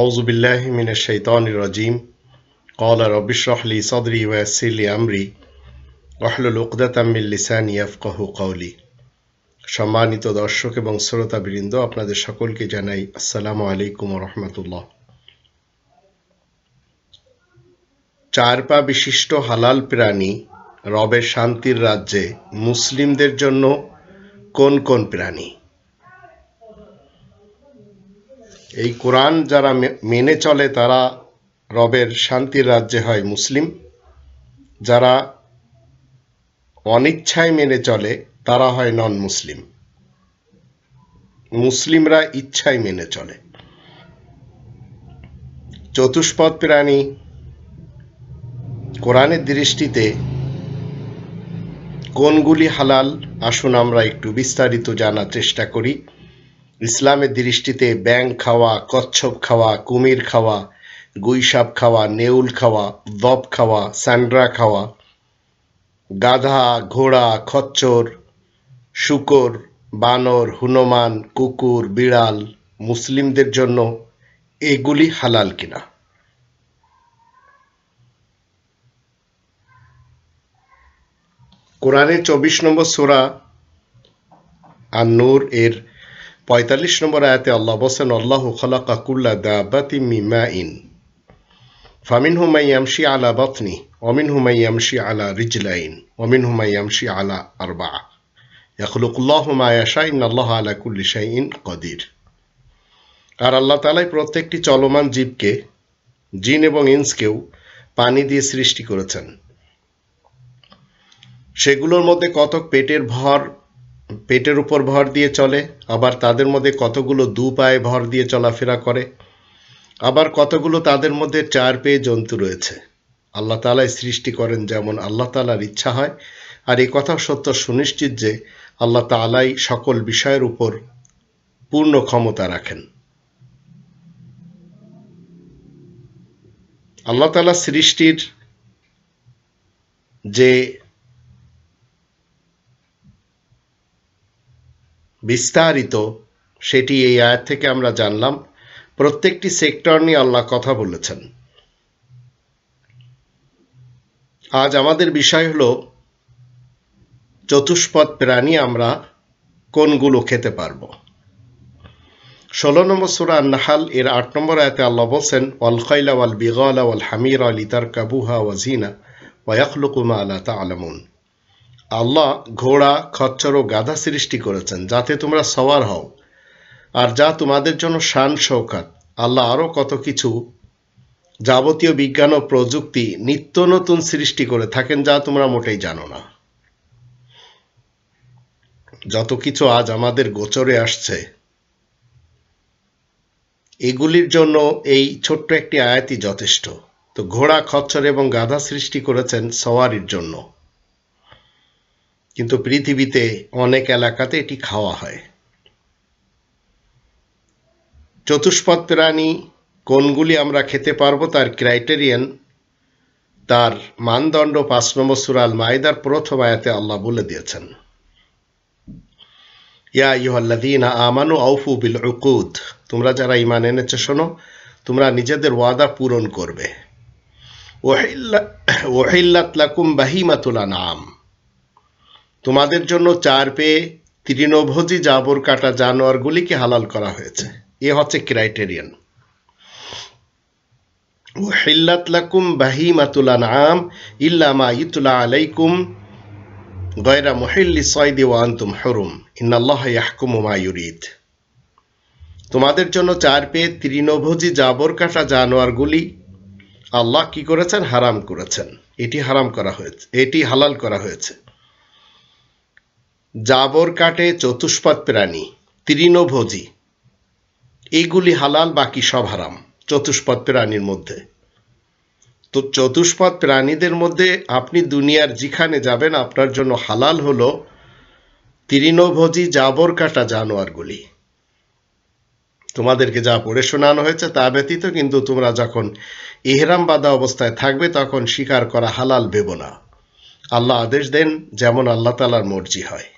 আউজুবিল্লাহ মিনের শৈতান রাজিম। কলা রবিশরহলি সদরি ওয়াসিলি আমরি। ওয়াহলুল উকদাতামিল লিসান ইয়াফকাহ কৌলি সম্মানিত দর্শক এবং শ্রোতাবৃন্দ, আপনাদের সকলকে জানাই আসসালামু আলাইকুম রহমতুল্লাহ। চার পা বিশিষ্ট হালাল প্রাণী রবের শান্তির রাজ্যে মুসলিমদের জন্য কোন কোন প্রাণী? এই কোরআন যারা মেনে চলে তারা রবের শান্তির রাজ্যে হয় মুসলিম। যারা অনিচ্ছায় মেনে চলে তারা হয় নন মুসলিম মুসলিমরা ইচ্ছায় মেনে চলে। চতুষ্পদ প্রাণী কোরআনের দৃষ্টিতে কোনগুলি হালাল, আসুন আমরা একটু বিস্তারিত জানার চেষ্টা করি। ইসলামের দৃষ্টিতে ব্যাং খাওয়া, কচ্ছপ খাওয়া, কুমির খাওয়া, গুইসাপ খাওয়া, নেউল খাওয়া দব খাওয়া, স্যান্ড্রা খাওয়া, গাধা, ঘোড়া, খচ্চর, শুকর, বানর, হনুমান, কুকুর, বিড়াল মুসলিমদের জন্য এগুলি হালাল কিনা? কোরআনের চব্বিশ নম্বর সোরা আর নূর এর পঁয়তাল্লিশ নম্বর আয়াতে আল্লাহ বসেন আল্লাহ খলাকা কুল্লা দাবাতি মিমা ইন ফামিন হুমাই ইয়ামশি আলা বাতনি অমিন হুমাই ইয়ামশি আলা রিজলাইন অমিন হুমাই ইয়ামশি আলা আরবা ইয়াখলুকুল্লাহ মা ইয়াশা ইন আল্লাহ আলা কুল্লি শাইইন কদির। আর আল্লাহ তালাই প্রত্যেকটি চলমান জীবকে, জিন এবং ইন্সকেও পানি দিয়ে সৃষ্টি করেছেন। সেগুলোর মধ্যে কতক পেটের ভর পেটের উপর ভর দিয়ে চলে, আবার তাদের মধ্যে কতগুলো দু পায়ে ভর দিয়ে চলাফেরা করে, আবার কতগুলো তাদের মধ্যে চার পেয়ে জন্তু রয়েছে। আল্লাহ তালাই সৃষ্টি করেন যেমন আল্লাহ তালার ইচ্ছা হয়, আর এই কথা সত্য সুনিশ্চিত যে আল্লাহ তালাই সকল বিষয়ের উপর পূর্ণ ক্ষমতা রাখেন। আল্লাহ তালা সৃষ্টির যে বিস্তারিত, সেটি এই আয়াত থেকে আমরা জানলাম। প্রত্যেকটি সেক্টর নিয়ে আল্লাহ কথা বলেছেন। আজ আমাদের বিষয় হলো, চতুষ্পদ প্রাণী আমরা কোনগুলো খেতে পারব? ষোলো নম্বর সুরা নাহাল এর আট নম্বর আয়াতে আল্লাহ বলছেন, ওয়াল খৈলা ওয়াল বিগলা ওয়াল হামির আল ইতার কাবুহা ওয়াজিনা ওয়াখলুকুমা আলা তালামুন। আল্লাহ ঘোড়া, খচ্চর ও গাধা সৃষ্টি করেছেন, যাতে তোমরা সওয়ার হও। আর যা তোমাদের জন্য শান শৌকাত আল্লাহ আরও কত কিছু যাবতীয় বিজ্ঞান ও প্রযুক্তি নিত্য নতুন সৃষ্টি করে থাকেন, যা তোমরা মোটেই জানো না। যত কিছু আজ আমাদের গোচরে আসছে, এগুলির জন্য এই ছোট্ট একটি আয়াতই যথেষ্ট। তো ঘোড়া, খচ্চর এবং গাধা সৃষ্টি করেছেন সওয়ারির জন্য। কিন্তু পৃথিবীতে অনেক এলাকাতে এটি খাওয়া হয়। চতুষ্পদ প্রাণী কোনগুলি আমরা খেতে পারব তার ক্রাইটেরিয়ান, তার মানদণ্ড পাঁচ নম্বর সুরাল মাইদার প্রথম আয়াতে আল্লাহ বলে দিয়েছেন। ইয়া ইহল্লাদিনা আমানু আউফু বিল উকুদ তোমরা যারা ইমান এনেছো শোনো, তোমরা নিজেদের ওয়াদা পূরণ করবে। ওহিল্লা- ওহিল্লাত লাকুম বাহিমাতুল নাম তোমাদের জন্য চার পেয়ে তৃণভোজী জাবর কাটা জানোয়ারগুলিকে হালাল করা হয়েছে। এ হচ্ছে ক্রাইটেরিয়ান। ওহিল্লাত লাকুম বাহিমাতুল আনআম ইল্লা মা ইতলা আলাইকুম গয়রা মুহিল্লি সয়দি ওয়া আনতুম হুরুম। ইন্নাল্লাহ ইয়াহকুমু মা ইউরিদ। তোমাদের জন্য চার পেয়ে তৃণভোজী জাবর কাটা জানোয়ারগুলি আল্লাহ কি করেছেন? হারাম করেছেন। এটি হারাম করা হয়েছে। এটি হালাল করা হয়েছে। জাবর কাটে চতুষ্পদ প্রাণী, তৃণভোজী। এইগুলি হালাল, বাকি সব হারাম, চতুষ্পদ প্রাণীর মধ্যে। তো চতুষ্পদ প্রাণীদের মধ্যে আপনি দুনিয়ার যেখানে যাবেন, আপনার জন্য হালাল হলো তৃণভোজী জাবর কাটা জানোয়ারগুলি। তোমাদেরকে যা পড়ে শোনানো হয়েছে তা ব্যতীত, কিন্তু তোমরা যখন ইহরাম বাঁধা অবস্থায় থাকবে, তখন স্বীকার করা হালাল ভেব না। আল্লাহ আদেশ দেন, যেমন আল্লাহ তালার মর্জি হয়।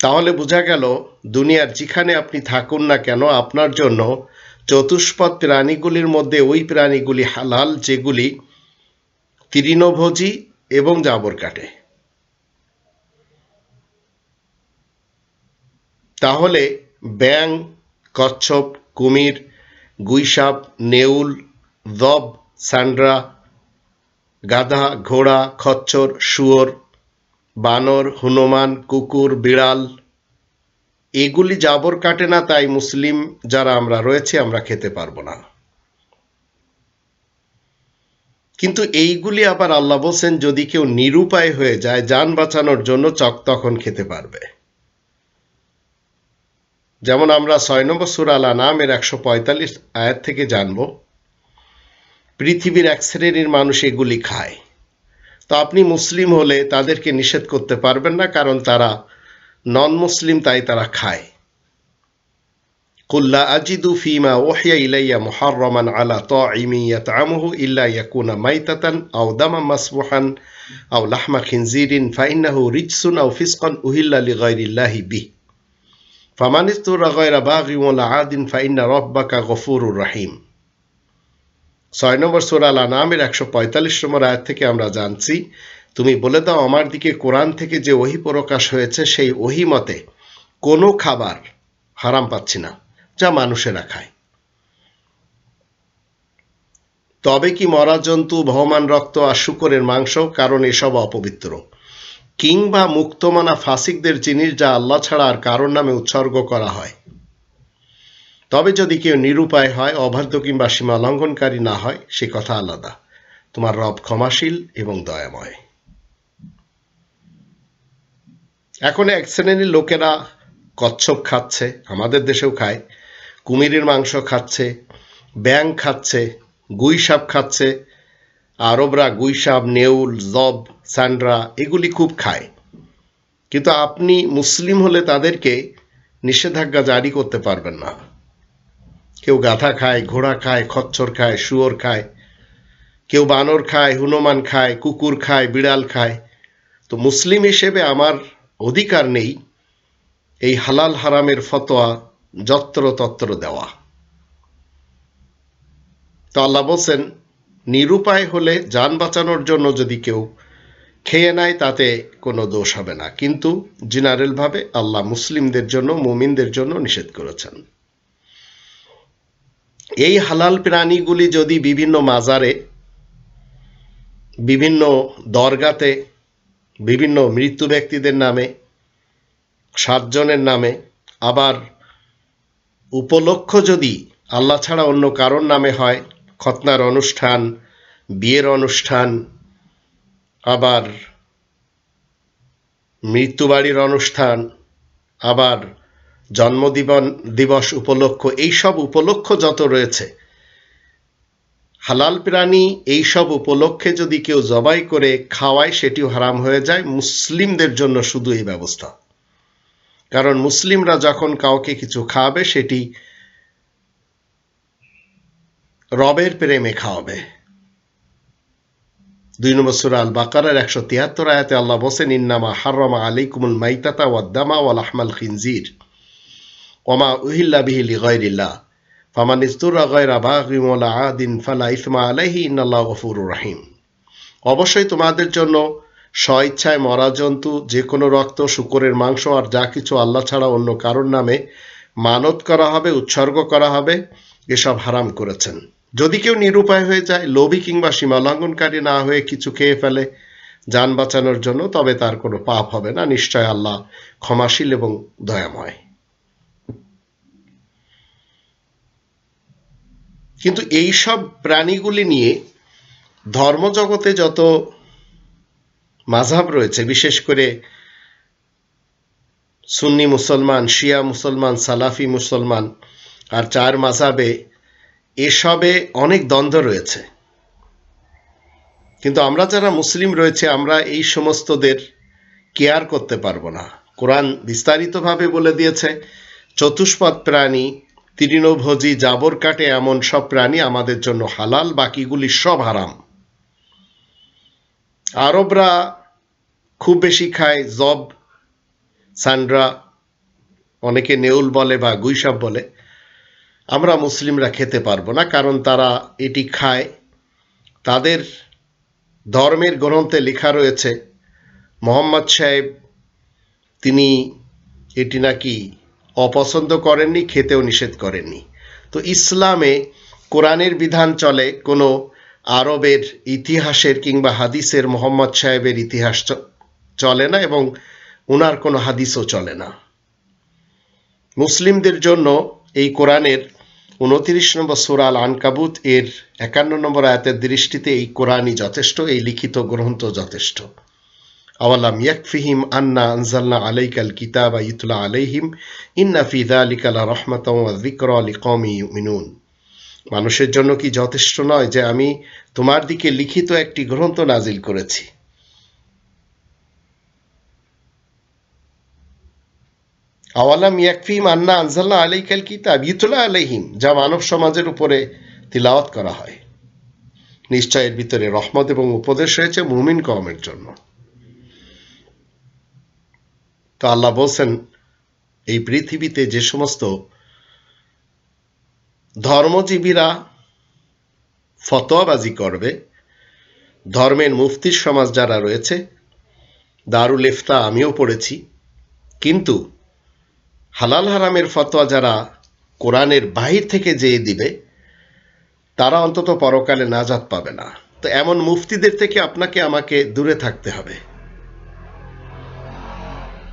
তাহলে বোঝা গেল দুনিয়ার যেখানে আপনি থাকুন না কেন, আপনার জন্য চতুষ্পদ প্রাণীগুলির মধ্যে ওই প্রাণীগুলি হালাল, যেগুলি তৃণভোজী এবং জাবর কাটে। তাহলে ব্যাং কচ্ছপ, কুমির, গুইসাপ, নেউল, দব, স্যান্ড্রা, গাধা, ঘোড়া, খচ্চর, শুয়োর বানর, হনুমান, কুকুর, বিড়াল, এগুলি জাবর কাটে না, তাই মুসলিম যারা আমরা রয়েছে, আমরা খেতে পারব না। কিন্তু এইগুলি আবার আল্লাহ বলছেন, যদি কেউ নিরুপায় হয়ে যায়, যান বাঁচানোর জন্য চক তখন খেতে পারবে। যেমন আমরা ছয় নম্বর সুরাল নামের একশো পঁয়তাল্লিশ আয়াত থেকে জানব, পৃথিবীর এক শ্রেণির মানুষ এগুলি খায়। তো আপনি মুসলিম হলে তাদেরকে নিষেধ করতে পারবেন না, কারণ তারা নন মুসলিম তাই তারা খায়। কুল্লা আজিদু ফিমা ওহিয়া ইলাইয়া মুহাররমান আলা তাইমি ইয়াতআমুহু ইল্লা ইয়াকুনা মাইতাতান আও দামা মাসফুহান আও লাহমা খিনজিরিন ফাইন্নাহু রিজসুন আও ফিসকান উহিল্লা লিগাইরিল্লাহি বিহ। ফামান ইস্তুরা গায়রা বাগি ওয়ালা আদিন ফাইন্না রাব্বাকা গফুরুর রহিম। ছয় নম্বর সুরাল আনামের একশো পঁয়তাল্লিশ নম্বর আয়াত থেকে আমরা জানছি, তুমি বলে দাও আমার দিকে কোরআন থেকে যে ওহি প্রকাশ হয়েছে, সেই ওহি মতে কোনো খাবার হারাম পাচ্ছি না যা মানুষেরা খায়। তবে কি মরা জন্তু ভগমান রক্ত আর শুকরের মাংস, কারণ এসব অপবিত্র? কিংবা মুক্তমানা ফাসিকদের জিনিস যা আল্লাহ ছাড়া আর কারোর নামে উৎসর্গ করা হয়? তবে যদি কেউ নিরুপায় হয়, অবাধ্য কিংবা সীমা লঙ্ঘনকারী না হয়, সে কথা আলাদা। তোমার রব ক্ষমাশীল এবং দয়াময়। এখন এক শ্রেণির লোকেরা কচ্ছপ খাচ্ছে, আমাদের দেশেও খায়। কুমিরের মাংস খাচ্ছে ব্যাং খাচ্ছে, গুইসাপ খাচ্ছে, আরবরা গুইসাপ, নেউল, জব, স্যান্ড্রা, এগুলি খুব খায়। কিন্তু আপনি মুসলিম হলে তাদেরকে নিষেধাজ্ঞা জারি করতে পারবেন না। কেউ গাধা খায়, ঘোড়া খায়, খচ্চর খায়, শুয়োর খায়। কেউ বানর খায়, হনুমান খায়, কুকুর খায়, বিড়াল খায়। তো মুসলিম হিসেবে আমার অধিকার নেই এই হালাল হারামের ফতোয়া যত্র তত্র দেওয়া। তো আল্লাহ বলছেন, নিরুপায় হলে যান বাঁচানোর জন্য যদি কেউ খেয়ে নেয়, তাতে কোনো দোষ হবে না। কিন্তু জেনারেলভাবে আল্লাহ মুসলিমদের জন্য, মুমিনদের জন্য নিষেধ করেছেন। এই হালাল প্রাণীগুলি যদি বিভিন্ন মাজারে, বিভিন্ন দরগাতে, বিভিন্ন মৃত্যু ব্যক্তিদের নামে, সাতজনের নামে, আবার উপলক্ষ যদি আল্লাহ ছাড়া অন্য কারোর নামে হয় খতনার অনুষ্ঠান, বিয়ের অনুষ্ঠান, আবার মৃত্যুবাড়ির অনুষ্ঠান, আবার জন্মদিবন দিবস উপলক্ষ, এইসব উপলক্ষ যত রয়েছে, হালাল প্রাণী এইসব উপলক্ষে যদি কেউ জবাই করে খাওয়ায়, সেটিও হারাম হয়ে যায়। মুসলিমদের জন্য শুধু এই ব্যবস্থা। কারণ মুসলিমরা যখন কাউকে কিছু খাওয়াবে সেটি রবের প্রেমে খাওয়াবে। দুই নম্বর সুরা আল বাকারের একশো তিয়াত্তর আয়াতে আল্লাহ বসেন ইন্নামা হারমা আলাইকুমুল মাইতাতা ওয়াদ্দামা ওয়াল আহমাল খিনজির। ওমা উহিল্লা বিহিলি গয়রিল্লাহ ফামান ইস্তুরা গয়রা বাগিম ওয়ালা আদিন ফালা ইসমা আলাইহি ইন্নাল্লাহ গফুরুর রাহিম অবশ্যই তোমাদের জন্য স্বইচ্ছায় মরা জন্তু যে কোনো রক্ত, শুকরের মাংস আর যা কিছু আল্লাহ ছাড়া অন্য কারোর নামে মানত করা হবে, উৎসর্গ করা হবে, এসব হারাম করেছেন। যদি কেউ নিরুপায় হয়ে যায়, লোভী কিংবা সীমালঙ্ঘনকারী না হয়ে কিছু খেয়ে ফেলে যান বাঁচানোর জন্য, তবে তার কোনো পাপ হবে না। নিশ্চয় আল্লাহ ক্ষমাশীল এবং দয়াময়। কিন্তু এই সব প্রাণীগুলি নিয়ে ধর্মজগতে যত মাঝাব রয়েছে, বিশেষ করে সুন্নি মুসলমান, শিয়া মুসলমান, সালাফি মুসলমান আর চার মাঝাবে এসবে অনেক দ্বন্দ্ব রয়েছে। কিন্তু আমরা যারা মুসলিম রয়েছে, আমরা এই সমস্তদের কেয়ার করতে পারব না। কোরআন বিস্তারিতভাবে বলে দিয়েছে, চতুষ্পদ প্রাণী তৃণভোজী জাবর কাটে এমন সব প্রাণী আমাদের জন্য হালাল, বাকিগুলি সব হারাম। আরবরা খুব বেশি খায় জব, সান্ড্রা, অনেকে নেউল বলে বা গুইসাপ বলে। আমরা মুসলিমরা খেতে পারব না কারণ তারা এটি খায়। তাদের ধর্মের গ্রন্থে লেখা রয়েছে, মোহাম্মদ সাহেব, তিনি এটি নাকি অপছন্দ করেননি, খেতেও নিষেধ করেননি। তো ইসলামে কোরআনের বিধান চলে, কোনো আরবের ইতিহাসের কিংবা হাদিসের মোহাম্মদ সাহেবের ইতিহাস চলে না এবং ওনার কোনো হাদিসও চলে না। মুসলিমদের জন্য এই কোরআনের উনত্রিশ নম্বর সুরাল আনকাবুত এর একান্ন নম্বর আয়াতের দৃষ্টিতে এই কোরআনই যথেষ্ট, এই লিখিত গ্রন্থ যথেষ্ট। আওয়ালাম ইয়াকফিহিম আন্না আনজালনা আলাইকাল কিতাবা ইতলা আলাইহিম ইন্না ফি যালিকা লা রাহমাতাও ওয়া যিকরা লিকওমি ইউমিনুন মানুষের জন্য কি যথেষ্ট নয় যে আমি তোমার দিকে লিখিত একটি গ্রন্থ নাজিল করেছি? আওয়ালাম ইয়াকফিহিম আন্না আনজালনা আলাইকাল কিতাব ইতলা আলাইহিম, যা মানব সমাজের উপরে তিলাওয়াত করা হয়। নিশ্চয় এর ভিতরে রহমত এবং উপদেশ রয়েছে মুমিন কমের জন্য। তো আল্লাহ বলছেন, এই পৃথিবীতে যে সমস্ত ধর্মজীবীরা ফতোয়াবাজি করবে, ধর্মের মুফতির সমাজ যারা রয়েছে, দারুল ইফতা আমিও পড়েছি, কিন্তু হালাল হারামের ফতোয়া যারা কোরআনের বাহির থেকে যেয়ে দিবে, তারা অন্তত পরকালে নাজাত পাবে না। তো এমন মুফতিদের থেকে আপনাকে আমাকে দূরে থাকতে হবে।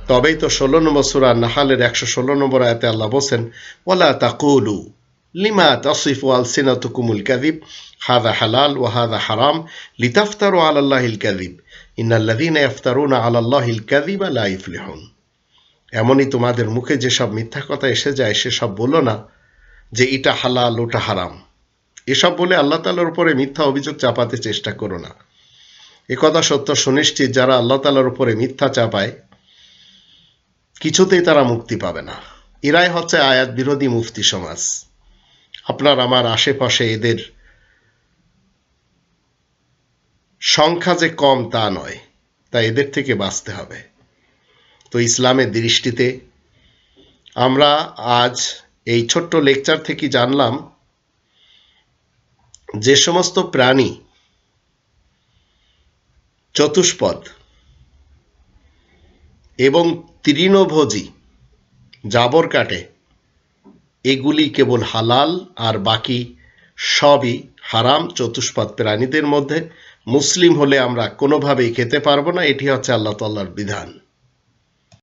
তবেই তো ষোলো নম্বর সুরা নাহালের একশো ষোলো নম্বর আয়াতে আল্লাহ বলছেন ওলা তাকুলু লিমা তাসিফু আলসিনাতুকুমুল কাযিব হাদা হালাল ওয়া হাদা হারাম, লিতাফতারু আলাল্লাহিল কাযিব, ইন্নাল্লাযীনা ইয়াফতারুনা আলাল্লাহিল কাযিবা লা ইফলিহুন। এমনই তোমাদের মুখে যেসব মিথ্যা কথা এসে যায়, সেসব বলো না যে এটা হালাল, ওটা হারাম। এসব বলে আল্লাহ তালার উপরে মিথ্যা অভিযোগ চাপাতে চেষ্টা করো না। একথা সত্য সুনিশ্চিত, যারা আল্লাহ তালার উপরে মিথ্যা চাপায় কিছুতেই তারা মুক্তি পাবে না। এরাই হচ্ছে আয়াত বিরোধী মুফতি সমাজ। আপনার আমার আশেপাশে এদের সংখ্যা যে কম তা নয় তাই এদের থেকে বাঁচতে হবে। তো ইসলামের দৃষ্টিতে আমরা আজ এই ছোট্ট লেকচার থেকে জানলাম যে সমস্ত প্রাণী চতুষ্পদ এবং তৃণভোজী, জাবর কাটে। এগুলি কেবল হালাল, আর বাকি সবই হারাম চতুষ্পদ প্রাণীদের মধ্যে। মুসলিম হলে আমরা কোনোভাবেই খেতে পারব না, এটি হচ্ছে আল্লাহ তাল্লার বিধান।